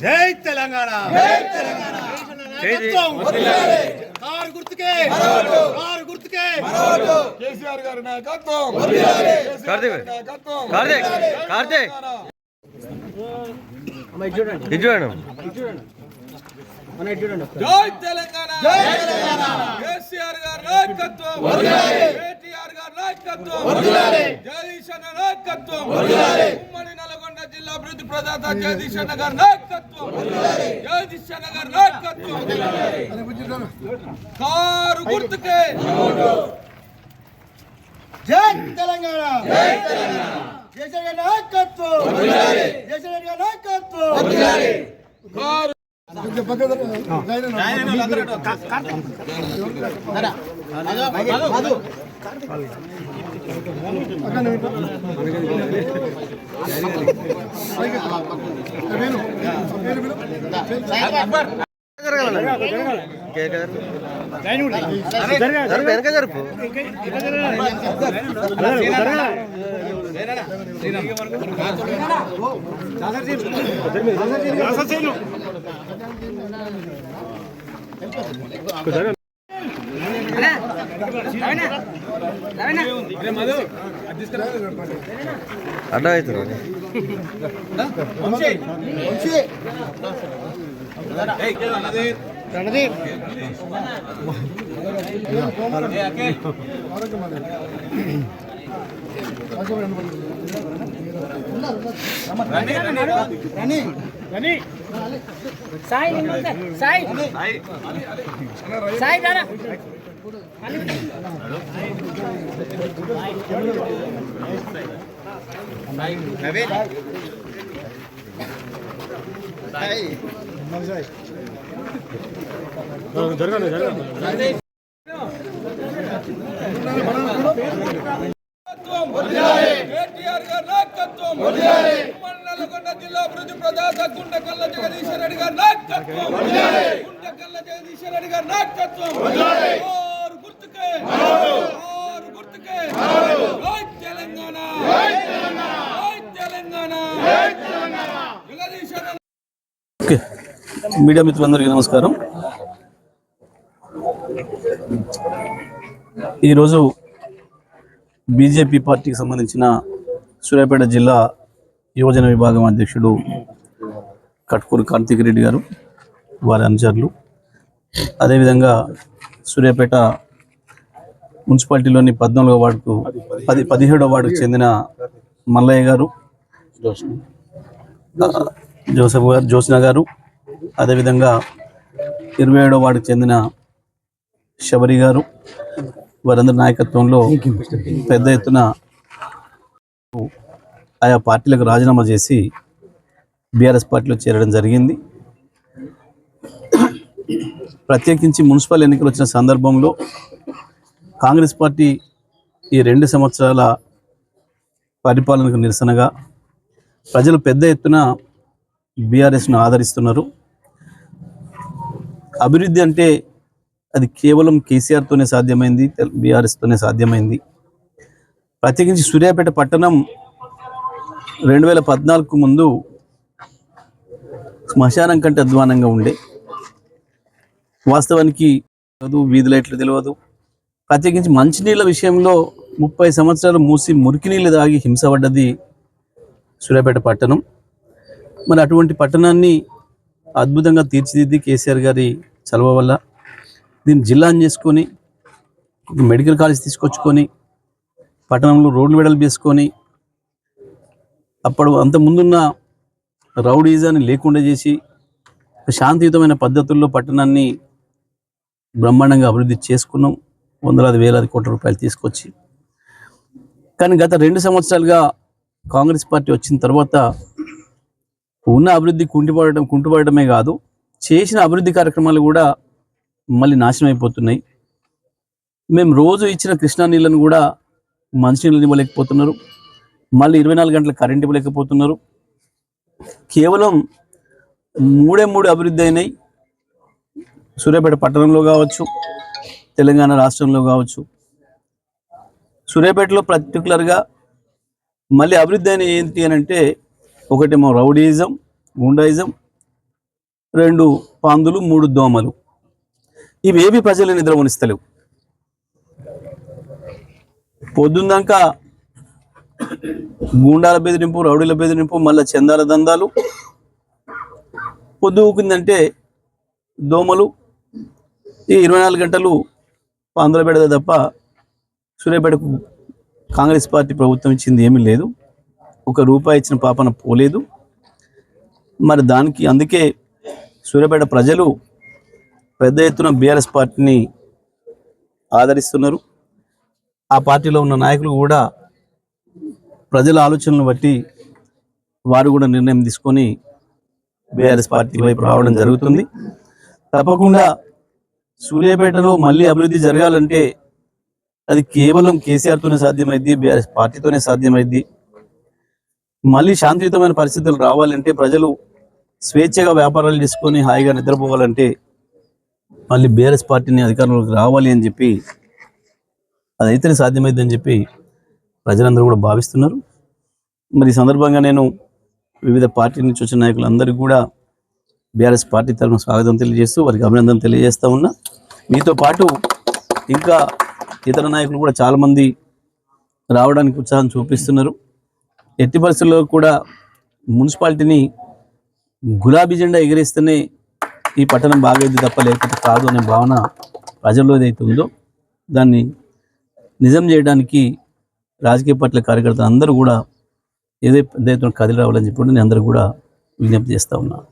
జై తెలంగాణ. కారు గుర్తుకే. కారు గుర్తుకే. కేసీఆర్ గారి నాయకత్వం. కార్తీక్ కేసీఆర్ నాయకత్వం. కార్తీక్ కార్తీక్. చూడండి. జై తెలంగాణ. జై తెలంగాణ. కేసీఆర్ గారి నాయకత్వం. కేటీఆర్ గారి నాయకత్వం. జగదీశన్న నాయకత్వం. ఉమ్మడి నల్గొండ ప్రదాత జగదీశన్న గారి నాయకత్వం! జగదీశన్న గారి నాయకత్వం! కారు గుర్తుకే! జై తెలంగాణ! జై తెలంగాణ కేసీఆర్ గారి నాయకత్వం! గారి నాయకత్వం! కారు వెనక జరుపు అడ్డం అవుతున్నారు సాయి నిన్ను సాయి సాయి దాదా కేటీఆర్ జిల్లా అభివృద్ధి ప్రదాత గుండెకల్ల జగదీశ్వర రెడ్డి గారి నాయకత్వం. గుండెకల్ల జగదీశ్వర రెడ్డి గారి నాయకత్వం కారు గుర్తుకే కారు గుర్తుకే జై తెలంగాణ జై తెలంగాణ జగదీశ్వర ఓకే మీడియా మిత్రులందరికీ నమస్కారం. ఈరోజు బీజేపీ పార్టీకి సంబంధించిన సూర్యాపేట జిల్లా యువజన విభాగం అధ్యక్షుడు కట్కూరు కార్తీక్ రెడ్డి గారు వారి అనుచరులు. అదేవిధంగా సూర్యాపేట మున్సిపాలిటీలోని పద్నాలుగో వార్డుకు పది పదిహేడో వార్డుకు చెందిన మల్లయ్య గారు. జోసఫ్ గారు జోస్న గారు. అదేవిధంగా ఇరవై ఏడో వార్డుకు చెందిన శబరి గారు. వారందరి నాయకత్వంలో పెద్ద ఎత్తున ఆయా పార్టీలకు రాజీనామా చేసి బీఆర్ఎస్ పార్టీలో చేరడం జరిగింది. ప్రత్యేకించి మున్సిపల్ ఎన్నికలు వచ్చిన సందర్భంలో కాంగ్రెస్ పార్టీ ఈ రెండు సంవత్సరాల పరిపాలనకు నిరసనగా ప్రజలు పెద్ద ఎత్తున బీఆర్ఎస్ను ఆదరిస్తున్నారు. అభివృద్ధి అంటే అది కేవలం కేసీఆర్తోనే సాధ్యమైంది బీఆర్ఎస్తోనే సాధ్యమైంది. ప్రత్యేకించి సూర్యాపేట పట్టణం రెండు వేల పద్నాలుగు ముందు శ్మశానం కంటే అధ్వానంగా ఉండే. వాస్తవానికి తెలియదు వీధి లైట్లు తెలియదు. ప్రత్యేకించి మంచినీళ్ళ విషయంలో ముప్పై సంవత్సరాలు మూసి మురికి నీళ్ళు తాగి హింసపడ్డది సూర్యాపేట పట్టణం. మరి అటువంటి పట్టణాన్ని అద్భుతంగా తీర్చిదిద్ది కేసీఆర్ గారి చలవ వల్ల దీన్ని జిల్లాని చేసుకొని ఒక మెడికల్ కాలేజ్ తీసుకొచ్చుకొని పట్టణంలో రోడ్లు వెడల్పు చేసుకొని అప్పుడు అంత ముందున్న రౌడీజాన్ని లేకుండా చేసి శాంతియుతమైన పద్ధతుల్లో పట్టణాన్ని బ్రహ్మాండంగా అభివృద్ధి చేసుకున్నాం. వందలాది వేలాది కోట్ల రూపాయలు తీసుకొచ్చి. కానీ గత రెండు సంవత్సరాలుగా కాంగ్రెస్ పార్టీ వచ్చిన తర్వాత ఉన్న అభివృద్ధి కుంటిపడటం కుంటుపడటమే కాదు చేసిన అభివృద్ధి కార్యక్రమాలు కూడా మళ్ళీ నాశనం అయిపోతున్నాయి. మేము రోజు ఇచ్చిన కృష్ణా నీళ్ళను కూడా మంచినీళ్ళని ఇవ్వలేకపోతున్నారు. మళ్ళీ ఇరవై నాలుగు గంటల కరెంట్ ఇవ్వలేకపోతున్నారు. కేవలం మూడే మూడు అభివృద్ధి అయినాయి. సూర్యాపేట పట్టణంలో కావచ్చు తెలంగాణ రాష్ట్రంలో కావచ్చు. సూర్యాపేటలో పర్టికులర్గా మళ్ళీ అభివృద్ధి అయిన ఏంటి అని అంటే ఒకటేమో రౌడీజం గుండాయిజం రెండు పాందులు మూడు దోమలు. ఇవేవి ప్రజలు నిద్ర ఉనిస్తలేవు పొద్దుందాక గూండాల బెదిరింపు రౌడీల బెదిరింపు మళ్ళీ చందాల దందాలు. పొద్దుకుందంటే దోమలు. ఈ ఇరవై నాలుగు గంటలు పాందుల పెడద తప్ప సూర్యాపేటకు కాంగ్రెస్ పార్టీ ప్రభుత్వం ఇచ్చింది ఏమీ లేదు. ఒక రూపాయి ఇచ్చిన పాపన పోలేదు. మరి దానికి అందుకే సూర్యాపేట ప్రజలు పెద్ద ఎత్తున బీఆర్ఎస్ పార్టీని ఆదరిస్తున్నారు. ఆ పార్టీలో ఉన్న నాయకులు కూడా ప్రజల ఆలోచనలను బట్టి వారు కూడా నిర్ణయం తీసుకొని బీఆర్ఎస్ పార్టీ వైపు రావడం జరుగుతుంది. తప్పకుండా సూర్యాపేటలో మళ్ళీ అభివృద్ధి జరగాలంటే అది కేవలం కేసీఆర్తోనే సాధ్యమైంది బీఆర్ఎస్ పార్టీతోనే సాధ్యమైంది మళ్ళీ శాంతియుతమైన పరిస్థితులు రావాలంటే ప్రజలు స్వేచ్ఛగా వ్యాపారాలు చేసుకొని హాయిగా నిద్రపోవాలంటే మళ్ళీ బీఆర్ఎస్ పార్టీని అధికారంలోకి రావాలి అని చెప్పి అదైతేనే సాధ్యమైందని చెప్పి ప్రజలందరూ కూడా భావిస్తున్నారు. మరి ఈ సందర్భంగా నేను వివిధ పార్టీ నుంచి వచ్చిన నాయకులందరికీ కూడా బీఆర్ఎస్ పార్టీ తరఫున స్వాగతం తెలియజేస్తూ వారికి అభినందనలు తెలియజేస్తూ ఉన్నా. మీతో పాటు ఇంకా ఇతర నాయకులు కూడా చాలామంది రావడానికి ఉత్సాహం చూపిస్తున్నారు. ఎట్టి పరిస్థితుల్లో కూడా మున్సిపాలిటీని గులాబీ జెండా ఎగిరేస్తేనే ఈ పట్టణం బాగైంది తప్ప లేకపోతే కాదు అనే భావన ప్రజల్లో ఏదైతే ఉందో దాన్ని నిజం చేయడానికి రాజకీయ పార్టీల కార్యకర్తలు అందరూ కూడా ఏదైతే పెద్ద కదిలి రావాలని చెప్పి నేను అందరూ కూడా విజ్ఞప్తి చేస్తూ ఉన్నాను